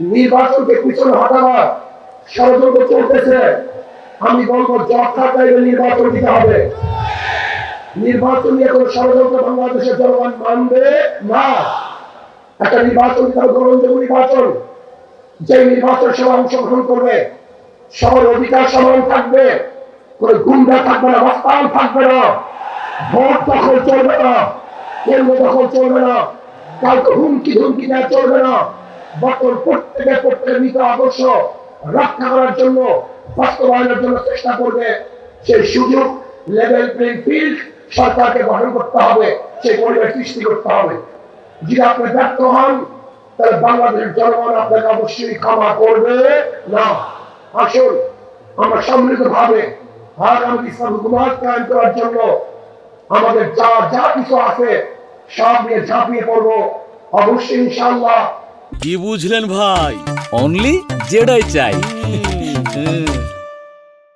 নির্বাচনকে পিছনে হটাবার ষড়যন্ত্র চলতেছে। আমি বলব যথার্থ নির্বাচন দিতে হবে। নির্বাচন নিয়ে কোনো ষড়যন্ত্র বাংলাদেশের জনগণ মানবে না। একটা নির্বাচন দিতে নির্বাচন। যে নির্বাচন সভা অংশগ্রহণ করবে, সবার অধিকার সমান থাকবে। কোনো গুন্ডা থাকবে না রাস্তাও থাকবে না। ভোট দখল চলবে না, কেন্দ্র দখল চলবে না। কাউকে হুমকি ধুমকি দেওয়া চলবে না। বর্তমান প্রত্যেকের প্রত্যেকের নীতি আদর্শ রক্ষা করার জন্য, বাস্তবায়নের জন্য চেষ্টা করবে। সেই সুযোগ, লেভেল প্লেইং ফিল্ড সরকারকে গঠন করতে হবে, সেই পরিবেশ সৃষ্টি করতে হবে। যদি আপনি ব্যর্থ হন, তাহলে বাংলাদেশের জনগণ আপনাকে অবশ্যই ক্ষমা করবে। না, আসুন, আমরা সম্মিলিত ভাবে আমাদের ইসলাম হুকুমাত কায়েম করার জন্য আমাদের যা যা কিছু আছে, সব নিয়ে ঝাঁপিয়ে পড়ব। অবশ্যই ইনশাআল্লাহ কি বুঝলেন ভাই? অনলি যেটাই চাই।